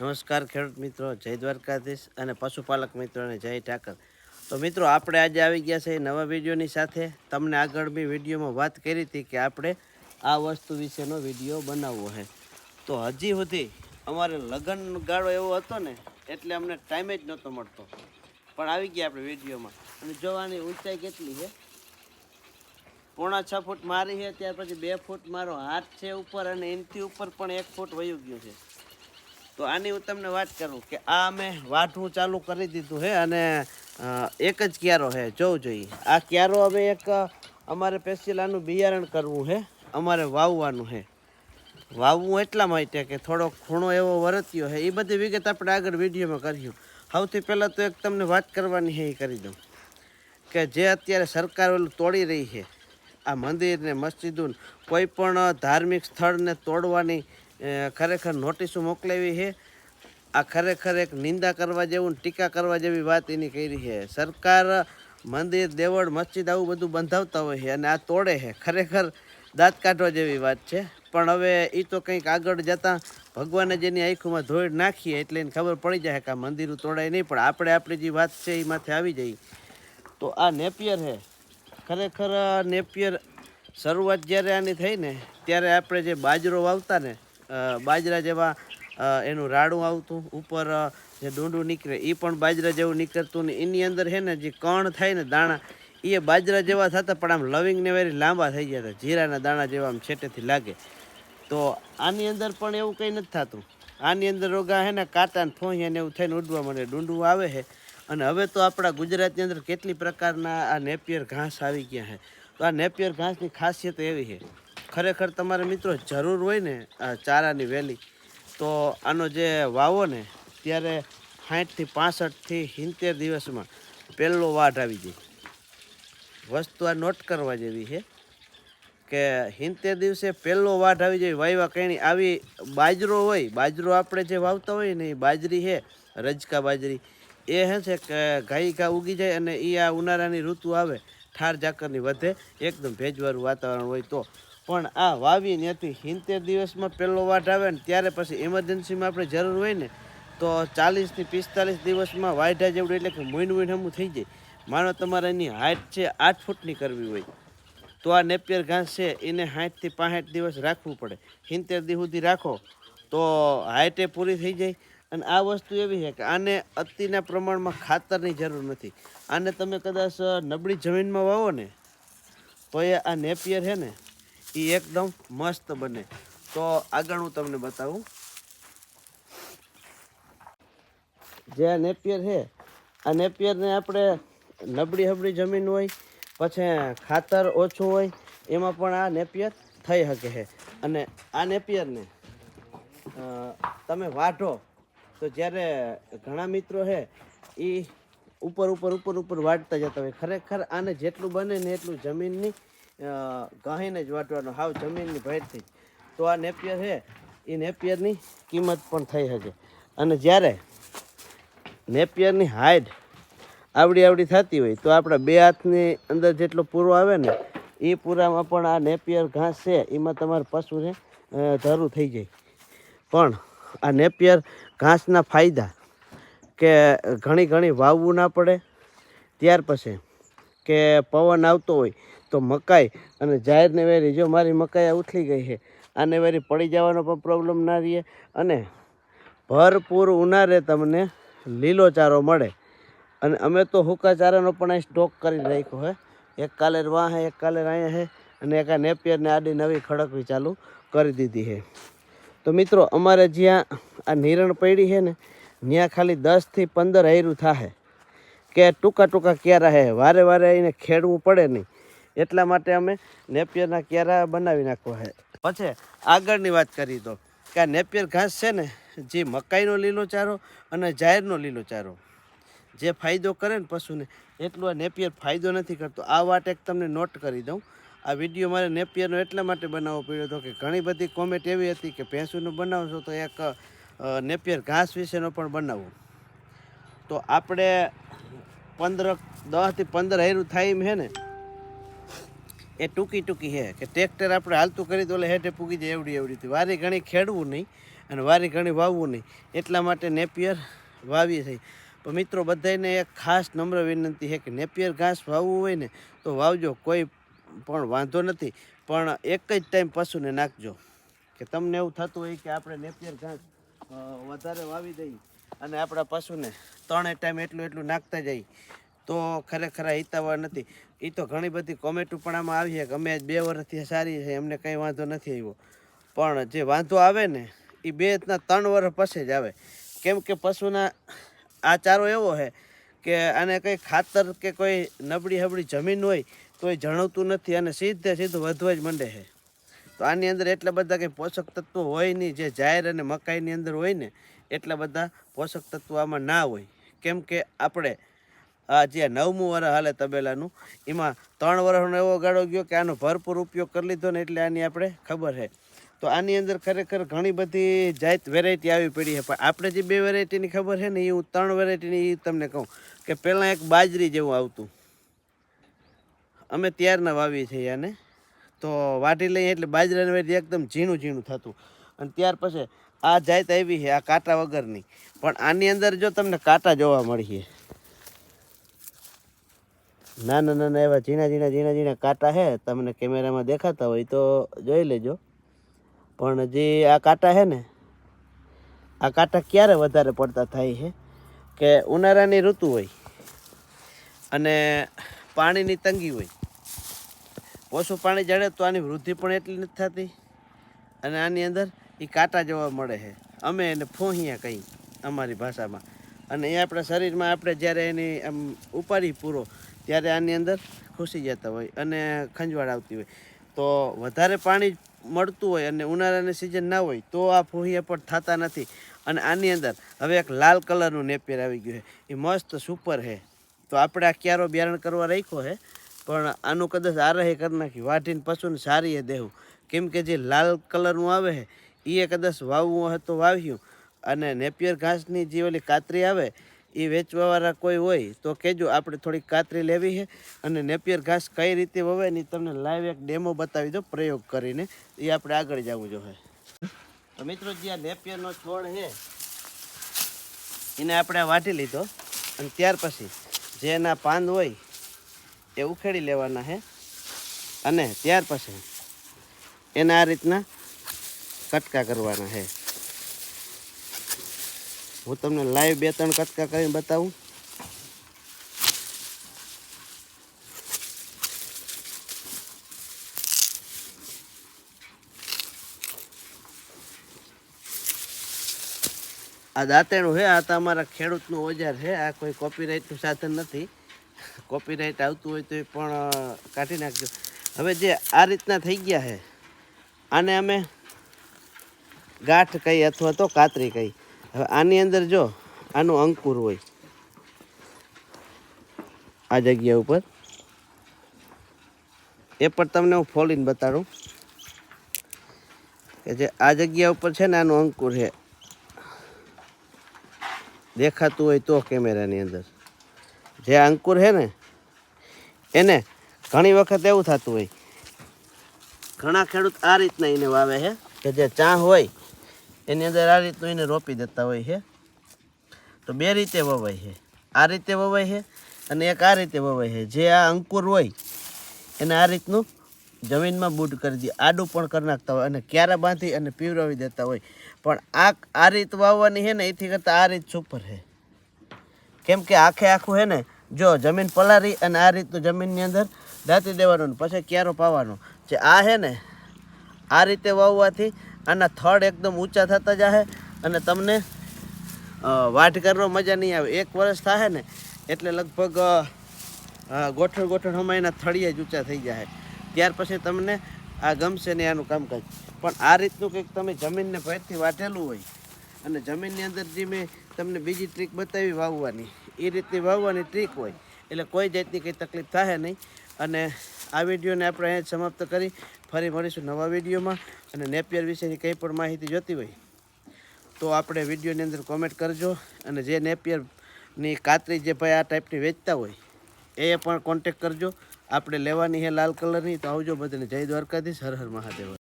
નમસ્કાર ખેડૂત મિત્રો, જય દ્વારકાધીશ અને પશુપાલક મિત્રોને જય ઠાકર. તો મિત્રો, આપણે આજે આવી ગયા છે નવા વિડીયોની સાથે. તમને આગળ બી વિડીયોમાં વાત કરી હતી કે આપણે આ વસ્તુ વિશેનો વીડિયો બનાવવો છે. તો હજી સુધી અમારે લગ્ન ગાળો એવો હતો ને, એટલે અમને ટાઈમ જ નહોતો મળતો. પણ આવી ગયા આપણે વિડીયોમાં. અને જોવાની ઊંચાઈ કેટલી છે? પોણા છ ફૂટ મારી છે, ત્યાર પછી બે ફૂટ મારો હાથ છે ઉપર અને એનથી ઉપર પણ એક ફૂટ વયું ગયું છે. તો આની હું તમને વાત કરું કે આ અમે વાઢવું ચાલુ કરી દીધું છે અને એક જ ક્યારો છે જોવું જોઈએ. આ ક્યારો હવે એક અમારે પેસીલાનું બિયારણ કરવું છે અમારે વાવવાનું છે વાવવું એટલા માટે કે થોડો ખૂણો એવો વરત્યો છે એ બધી વિગત આપણે આગળ વિડીયોમાં કર્યું સૌથી પહેલાં તો એક તમને વાત કરવાની છે એ કરી દઉં. કે જે અત્યારે સરકાર ઓલું તોડી રહી છે, આ મંદિરને, મસ્જિદોને, કોઈ પણ ધાર્મિક સ્થળને તોડવાની ખરેખર નોટિસો મોકલાવી છે. આ ખરેખર એક નિંદા કરવા જેવું ને ટીકા કરવા જેવી વાત એની કરી છે. સરકાર, મંદિર, દેવળ, મસ્જિદ આવું બધું બંધાવતા હોય છે અને આ તોડે છે. ખરેખર દાંત કાઢવા જેવી વાત છે. પણ હવે એ તો કંઈક આગળ જતાં ભગવાને જેની આંખોમાં ધોઈ નાખીએ એટલે એને ખબર પડી જાય કે આ મંદિર તોડાય નહીં. પણ આપણે આપણી જે વાત છે એ માથે આવી જઈએ તો આ નેપિયર છે. ખરેખર નેપિયર શરૂઆત જ્યારે આની થઈ ને, ત્યારે આપણે જે બાજરો વાવતા ને બાજરા જેવા એનું રાડું આવતું, ઉપર જે ડુંડું નીકળે એ પણ બાજરા જેવું નીકળતું ને એની અંદર છે ને જે કણ થાય ને દાણા એ બાજરા જેવા થતા, પણ આમ લવિંગ ને વેરી લાંબા થઈ ગયા હતા, જીરાના દાણા જેવા આમ છેટેથી લાગે. તો આની અંદર પણ એવું કંઈ નથી થતું. આની અંદર રોગા હે ને કાંટા ને એવું થઈને ઉડવા માંડે, ડુંડું આવે છે અને હવે તો આપણા ગુજરાતની અંદર કેટલી પ્રકારના આ નેપિયર ઘાસ આવી ગયા છે તો આ નેપિયર ઘાસની ખાસિયત એવી છે ખરેખર તમારે મિત્રો જરૂર હોય ને ચારાની વેલી, તો આનો જે વાવો ને, ત્યારે સાઠથી પાસઠથી સિત્તેર દિવસમાં પહેલો વાઢ આવી જાય. વસ્તુ આ નોટ કરવા જેવી છે કે સિત્તેર દિવસે પહેલો વાઢ આવી જાય, વાયવા કણી આવી બાજરો હોય, બાજરો આપણે જે વાવતા હોય ને, એ બાજરી છે, રજકા બાજરી, એ હે છે કે ઘાઈ ઘા ઉગી જાય અને એ આ ઉનાળાની ઋતુ આવે, ઠાર ઝાકરની વધે, એકદમ ભેજવાળું વાતાવરણ હોય તો. પણ આ વાવી ત્યાંથી સિત્તેર દિવસમાં પહેલો વાઢ આવે ને ત્યારે પછી ઇમરજન્સીમાં આપણે જરૂર હોય ને, તો ચાલીસથી પિસ્તાલીસ દિવસમાં વાઢા જેવડું એટલે કે મોઈન મોઈન હમું થઈ જાય. માનો તમારે એની હાઇટ છે આઠ ફૂટની કરવી હોય. તો આ નેપિયર ઘાસ છે, એને સાઠથી પાંસઠ દિવસ રાખવું પડે. સિત્તેર દી સુધી રાખો, તો હાઇટે પૂરી થઈ જાય. અને આ વસ્તુ એવી છે કે આને અતિના પ્રમાણમાં ખાતરની જરૂર નથી. આને તમે કદાચ નબળી જમીનમાં વાવો ને, તો એ આ નેપિયર છે ને એ એકદમ મસ્ત બને. તો આગળ હું તમને બતાવું. જે આ નેપિયર છે, આ નેપિયરને આપણે નબળી હબળી જમીન હોય, પછી ખાતર ઓછું હોય, એમાં પણ આ નેપિયર થઈ શકે છે. અને આ નેપિયરને તમે વાઢો, તો જ્યારે ઘણા મિત્રો છે એ ઉપર ઉપર ઉપર ઉપર વાટતા જતા હોય. ખરેખર આને જેટલું બને ને એટલું જમીનની અ, જ વાટવાનો હાવ જમીનની ભેટથી તો આ નેપિયર છે એ નેપિયરની કિંમત પણ થઈ શકે અને જ્યારે નેપિયરની હાઈટ આવડી આવડી થતી હોય તો આપણા બે હાથની અંદર જેટલો પૂરો આવે ને એ પૂરામાં પણ આ નેપિયર ઘાસ છે એમાં તમારે પશુને ધરું થઈ જાય. પણ આ નેપિયર ઘાસના ફાયદા કે ઘણી ઘણી વાવવું ના પડે. ત્યાર પછી કે પવન આવતો હોય તો મકાઈ અને જાહેરને વેરી જો મારી મકાઈ ઉથલી ગઈ છે આને વેરી પડી જવાનો પણ પ્રોબ્લેમ ના રહે અને ભરપૂર ઉનાળે તમને લીલો ચારો મળે. અને અમે તો હુકા ચારાનો પણ અહીં સ્ટોક કરી રાખ્યો હે. એક કાલેર વાં હે, એક કાલેર અહીંયા હે અને એક આ નેપિયરને આડી નવી ખડકવી ચાલુ કરી દીધી છે તો મિત્રો, અમારે જ્યાં આ નિરણ પડી છે ને, ત્યાં ખાલી દસથી પંદર હૈરું થાય કે ટૂંકા ટૂંકા ક્યાં હે, વારે વારે એને ખેડવું પડે નહીં. એટલા માટે અમે નેપિયરના ક્યારા બનાવી નાખવા છે પછી આગળની વાત કરી તો કે આ નેપિયર ઘાસ છે ને, જે મકાઈનો લીલો ચારો અને જાહેરનો લીલો ચારો, જે ફાયદો કરે ને પશુને, એટલું આ નેપિયર ફાયદો નથી કરતો. આ વાત એક તમને નોટ કરી દઉં. આ વીડિયો મારે નેપિયરનો એટલા માટે બનાવવો પડ્યો હતો કે ઘણી બધી કોમેન્ટ એવી હતી કે ભેંસુનું બનાવશો તો એક નેપિયર ઘાસ વિશેનો પણ બનાવો. તો આપણે પંદર દસથી પંદર હેરું થાય એમ હે ને એ ટૂંકી ટૂંકી હે કે ટ્રેક્ટર આપણે હાલતું કરી દો હેઠે પૂગી જાય એવડી એવડીથી વારી ઘણી ખેડવું નહીં અને વારી ઘણી વાવવું નહીં. એટલા માટે નેપિયર વાવીએ થઈ પણ મિત્રો બધાને એક ખાસ નમ્ર વિનંતી છે કે નેપિયર ઘાસ વાવવું હોય ને તો વાવજો. કોઈ પણ વાંધો નથી. પણ એક જ ટાઈમ પશુને નાખજો. કે તમને એવું થતું હોય કે આપણે નેપિયર ઘાસ વધારે વાવી દઈએ અને આપણા પશુને ત્રણે ટાઈમ એટલું એટલું નાખતા જઈએ. તો ખરેખર હિતાવહ નથી. એ તો ઘણી બધી કોમેન્ટો પણ આમાં આવી છે કે અમે બે વર્ષથી સારી છે, એમને કંઈ વાંધો નથી આવ્યો. પણ જે વાંધો આવે ને એ બે રીતના ત્રણ વર્ષ પછી જ આવે. કેમ કે પશુના આ ચારો એવો છે કે આને કંઈ ખાતર કે કોઈ નબળી હબળી જમીન હોય તો એ જણાવતું નથી અને સીધે સીધું વધવા જ માંડે છે. તો આની અંદર એટલા બધા કંઈ પોષક તત્વો હોય નહીં, જે જાહેર અને મકાઈની અંદર હોય ને, એટલા બધા પોષક તત્વો આમાં ના હોય. કેમ કે આપણે આ જે નવમું વર્ષ હાલે તબેલાનું, એમાં ત્રણ વરસનો એવો ગાળો ગયો કે આનો ભરપૂર ઉપયોગ કરી લીધો ને એટલે આની આપણે ખબર છે તો આની અંદર ખરેખર ઘણી બધી જાત વેરાયટી આવી પડી છે પણ આપણે જે બે વેરાયટીની ખબર છે ને એ હું ત્રણ વેરાયટીની એ તમને કહું કે પહેલાં એક બાજરી જેવું આવતું. અમે ત્યારના વાવીએ છીએ આને તો વાટી લઈએ એટલે બાજરાની વેરાયટી એકદમ ઝીણું ઝીણું થતું. અને ત્યાર પછી આ જાત આવી છે આ કાંટા વગરની. પણ આની અંદર જો તમને કાંટા જોવા મળીએ. નાના નાના એવા ઝીણા ઝીણા ઝીણા ઝીણા કાંટા છે તમને કેમેરામાં દેખાતા હોય તો જોઈ લેજો. પણ જે આ કાંટા છે ને, આ કાંટા ક્યારે વધારે પડતા થાય છે કે ઉનાળાની ઋતુ હોય અને પાણીની તંગી હોય. ઓછું પાણી જડે તો આની વૃદ્ધિ પણ એટલી નથી થતી. અને આની અંદર એ કાંટા જોવા મળે છે. અમે એને ફોહિયા કહી અમારી ભાષામાં. અને એ આપણા શરીરમાં આપણે જ્યારે એની આમ ઉપાડી પૂરો ત્યારે આની અંદર ખુશી જતા હોય અને ખંજવાળ આવતી હોય. તો વધારે પાણી મળતું હોય અને ઉનાળાની સિઝન ના હોય તો આ ફોહિયા પણ થતા નથી. અને આની અંદર હવે એક લાલ કલરનું નેપિયર આવી ગયું છે. એ મસ્ત સુપર છે. તો આપણે આ ક્યારો બિયારણ કરવા રાખ્યો છે, પણ આનું કદાચ આરહે કરી નાખ્યું વાઢીને પશુને સારી એ દેવું. કેમ કે જે લાલ કલરનું આવે છે એ કદાચ વાવવું હોય તો વાવ્યું અને નેપિયર ઘાસની જે ઓલી કાતરી આવે, એ વેચવાવાળા કોઈ હોય, તો કહેજો આપણે થોડીક કાતરી લેવી છે. અને નેપિયર ઘાસ કઈ રીતે વવે ને તમને લાઈવ એક ડેમો બતાવી દો પ્રયોગ કરીને. એ આપણે આગળ જવું જોઈએ તો મિત્રો, જે આ નેપિયરનો છોડ છે, એને આપણે વાટી લીધો. અને ત્યાર પછી જે એના પાન હોય, એ ઉખેડી લેવાના છે. અને ત્યાર પછી એને આ રીતના કટકા કરવાના છે. હું તમને લાઈવ બે ત્રણ કટકા કરીને બતાવું. આ દાંતેણું છે આ તો અમારા ખેડૂતનું ઓજાર છે આ કોઈ કોપીરાઇટનું સાધન નથી. કોપીરાઇટ આવતું હોય તો એ પણ કાઢી નાખજો. હવે જે આ રીતના થઈ ગયા છે આને અમે ગાંઠ કહી અથવા તો કાતરી કહી હવે આની અંદર જો, આનું અંકુર હોય. આ જગ્યા ઉપર. એ પણ તમને હું ફોલીને બતાડું. કે જે આ જગ્યા ઉપર છે ને આનું અંકુર છે. દેખાતું હોય તો કેમેરાની અંદર. જે અંકુર છે ને, એને ઘણી વખત એવું થતું હોય. ઘણા ખેડૂત આ રીતના એને વાવે છે કે જે ચા હોય એની અંદર આ રીતનું એને રોપી દેતા હોય છે. તો બે રીતે વવાય છે. આ રીતે વવાય છે અને એક આ રીતે વવાય છે. જે આ અંકુર હોય, એને આ રીતનું જમીનમાં બૂટ કરી દે, આડું પણ કરી નાખતા હોય અને ક્યારા બાંધી અને પીવરાવી દેતા હોય. પણ આ આ રીત વાવવાની છે ને, એથી કરતાં આ રીત સુપર છે. કેમ કે આખે આખું છે ને, જો જમીન પલારી અને આ રીતનું જમીનની અંદર દાંતી દેવાનું પછી ક્યારો પાવાનો. જે આ છે ને, આ રીતે વાવવાથી આના થડ એકદમ ઊંચા થતા જશે અને તમને વાઢ કરવા મજા નહીં આવે. એક વર્ષ થાય ને, એટલે લગભગ ગોઠણ ગોઠણ હમણાં એના થળિયા જ ઊંચા થઈ જાય ત્યાર પછી તમને આ ગમશે ને આનું કામકાજ. પણ આ રીતનું કંઈક તમે જમીનને ભેરથી વાટેલું હોય અને જમીનની અંદર જે મેં તમને બીજી ટ્રીક બતાવી વાવવાની, એ રીતની વાવવાની ટ્રીક હોય. એટલે કોઈ જાતની કંઈ તકલીફ થાય નહીં. અને આ વિડીયોને આપણે અહીંયા સમાપ્ત કરી. ફરી મળીશું નવા વિડીયોમાં અને નેપિયર વિશેની કંઈ પણ માહિતી જોતી હોય તો આપણે વિડીયોની અંદર કોમેન્ટ કરજો અને જે નેપિયરની કાતરી જે ભાઈ આ ટાઈપની વેચતા હોય, એ પણ કોન્ટેક કરજો. આપણે લેવાની છે લાલ કલરની. તો આવજો બધાને જય દ્વારકાધીશ. હર હર મહાદેવ.